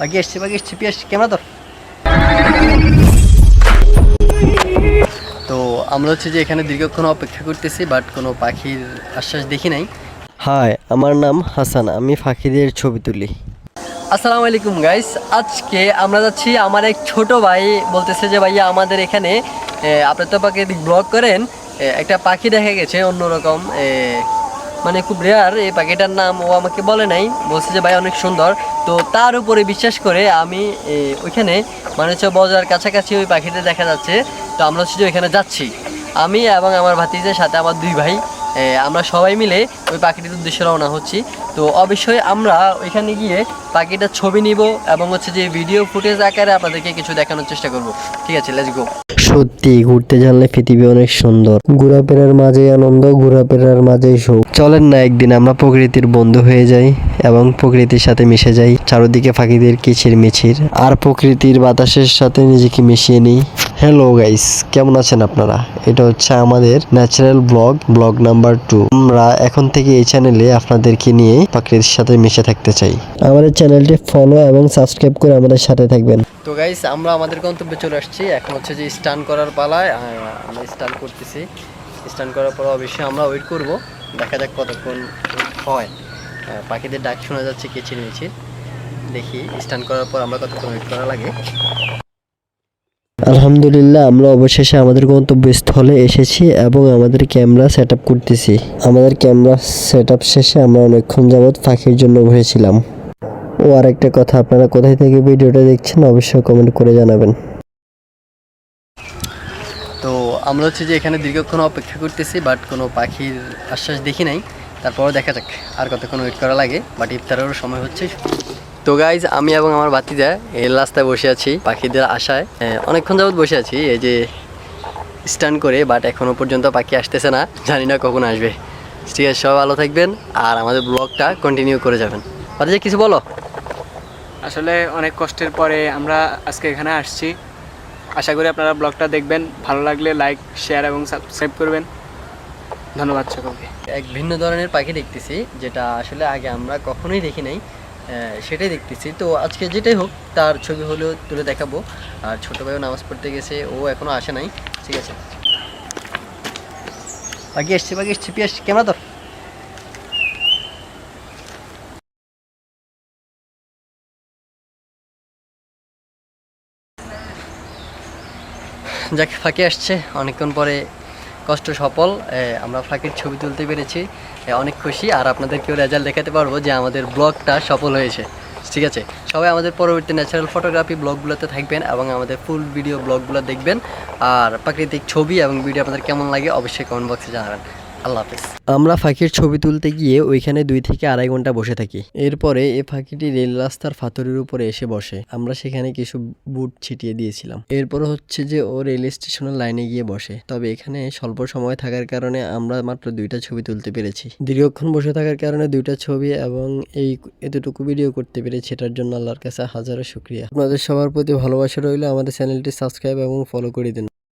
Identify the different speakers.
Speaker 1: বাকি এসছে বাকি এসছে পিয়াস ক্যামেরা ধর। তো আমরা হচ্ছে যে এখানে দীর্ঘক্ষণ অপেক্ষা করতেছি বাট কোনো পাখির আশ্বাস দেখি নাই। হাই আমার নাম হাসান আমি পাখিদের ছবি তুলি। আসসালামু আলাইকুম গাইস আজকে আমরা যাচ্ছি আমার এক ছোট ভাই বলতেছে যে ভাইয়া আমাদের এখানে আপনি তো পাখি ব্লগ করেন একটা পাখি দেখা গেছে অন্যরকম মানে খুব রেয়ার এই পাখিটার নাম ও আমাকে বলে নাই। বলছে যে ভাই অনেক সুন্দর। তো তার উপরে বিশ্বাস করে আমি ওইখানে মানে হচ্ছে বজার কাছাকাছি ওই পাখিটা দেখা যাচ্ছে। তো আমরা শুধু ওইখানে যাচ্ছি। আমি এবং আমার ভাতিজের সাথে আমার দুই ভাই আমরা সবাই মিলে ওই পাখিটির উদ্দেশ্যে রওনা হচ্ছি। তো অবশ্যই আমরা ওইখানে গিয়ে পাখিটার ছবি নিব এবং হচ্ছে যে ভিডিও ফুটেজ আকারে আপনাদেরকে কিছু দেখানোর চেষ্টা করব। ঠিক আছে লেটস গো সত্যি, ঘুরতে জানলে পৃথিবী অনেক সুন্দর। ঘোরাফেরার মাঝে আনন্দ, ঘোরাফেরার মাঝেই সুখ। চলেন না, একদিন আমরা প্রকৃতির বন্ধু হয়ে যাই এবং প্রকৃতির সাথে মিশে যাই। চারদিকে পাখিদের কিচির মিচির আর প্রকৃতির বাতাসের সাথে নিজেকে মিশিয়ে নিই। হ্যালো গাইস কেমন আছেন আপনারা? এটা হচ্ছে আমাদের natural blog blog number two আমরা এখন থেকে এই চ্যানেলে আপনাদেরকে নিয়ে প্রকৃতির সাথে মিশে থাকতে চাই। আমাদের চ্যানেলটি ফলো এবং সাবস্ক্রাইব করে আমাদের সাথে থাকবেন। তো গাইস আমরা আমাদের গন্তব্যে চলে আসছি। এখন হচ্ছে যে স্টান করার পালায় আমরা স্টান করতেছি। স্টান করার পর অবশ্যই আমরা ওয়েট করব। দেখা যাক কতক্ষণ হয়। পাখিদের ডাক শোনা যাচ্ছে কিচির মিচির দেখি স্টান করার পর আমরা কতক্ষণ ওয়েট করা লাগে। আলহামদুলিল্লাহ, আমরা অবশেষে আমাদের গন্তব্যস্থলে এসেছি এবং আমাদের ক্যামেরা সেট আপ করতেছি। আমাদের ক্যামেরা সেট আপ শেষে আমরা অনেকক্ষণ যাবৎ পাখির জন্য বসেছিলাম। ও আরেকটা কথা, আপনারা কোথায় থেকে ভিডিওটা দেখছেন অবশ্যই কমেন্ট করে জানাবেন। তো আমরা হচ্ছে যে এখানে দীর্ঘক্ষণ অপেক্ষা করতেছি বাট কোনো পাখির আশ্বাস দেখি নাই। তারপরও দেখা যাক, আর কতক্ষণ ওয়েট করা লাগে বাট ইফতারেরও সময় হচ্ছে। তো গাইজ আমি এবং আমার বাতিজা এই রাস্তায় বসে আছি পাখিদের আশায়। অনেকক্ষণ যাবত বসে আছি এই যে স্ট্যান্ড করে বাট এখনও পর্যন্ত পাখি আসতেছে না জানি না কখন আসবে। ঠিক আছে সবাই ভালো থাকবেন আর আমাদের ব্লগটা কন্টিনিউ করে যাবেন। বাতিজা কিছু বলো?
Speaker 2: আসলে অনেক কষ্টের পরে আমরা আজকে এখানে আসছি। আশা করি আপনারা ব্লগটা দেখবেন ভালো লাগলে লাইক শেয়ার এবং সাবস্ক্রাইব করবেন। ধন্যবাদ সকলকে।
Speaker 1: এক ভিন্ন ধরনের পাখি দেখতেছি যেটা আসলে আগে আমরা কখনোই দেখি নাই। সেটাই দেখতেছি। তো আজকে যেটাই হোক, তার ছবি হলেও তুলে দেখাবো। আর ছোটো ভাইও নামাজ পড়তে গেছে, ও এখনও আসে নাই, ঠিক আছে? বাকি এসছে বাকি এসছে পিয়াস, ক্যামেরা ধর। যাক, ফাঁকি আসছে, অনেকক্ষণ পরে কষ্ট সফল আমরা ফাঁকির ছবি তুলতে পেরেছি অনেক খুশি, আর আপনাদেরকেও রেজাল্ট দেখাতে পারব যে আমাদের ব্লগটা সফল হয়েছে। ঠিক আছে? সবাই আমাদের পরবর্তী ন্যাচারাল ফটোগ্রাফি ব্লগগুলোতে থাকবেন এবং আমাদের ফুল ভিডিও ব্লগগুলো দেখবেন, আর প্রাকৃতিক ছবি এবং ভিডিও আপনাদের কেমন লাগে অবশ্যই কমেন্ট বক্সে জানাবেন। আল্লাহ আমরা ফাঁকির ছবি তুলতে গিয়ে ওইখানে দুই থেকে আড়াই ঘণ্টা বসে থাকি। এরপরে এ ফাঁকিটি রেল রাস্তার ফাতরের উপরে এসে বসে। আমরা সেখানে কিছু বুট ছিটিয়ে দিয়েছিলাম। এরপর হচ্ছে যে ও রেল স্টেশনের লাইনে গিয়ে বসে। তবে এখানে স্বল্প সময় থাকার কারণে আমরা মাত্র দুইটা ছবি তুলতে পেরেছি। দীর্ঘক্ষণ বসে থাকার কারণে দুইটা ছবি এবং এই এতটুকু ভিডিও করতে পেরেছি, এটার জন্য আল্লাহর কাছে হাজারো শুক্রিয়া। আপনাদের সবার প্রতি ভালোবাসা রইলে। আমাদের চ্যানেলটি সাবস্ক্রাইব এবং ফলো করে দিন।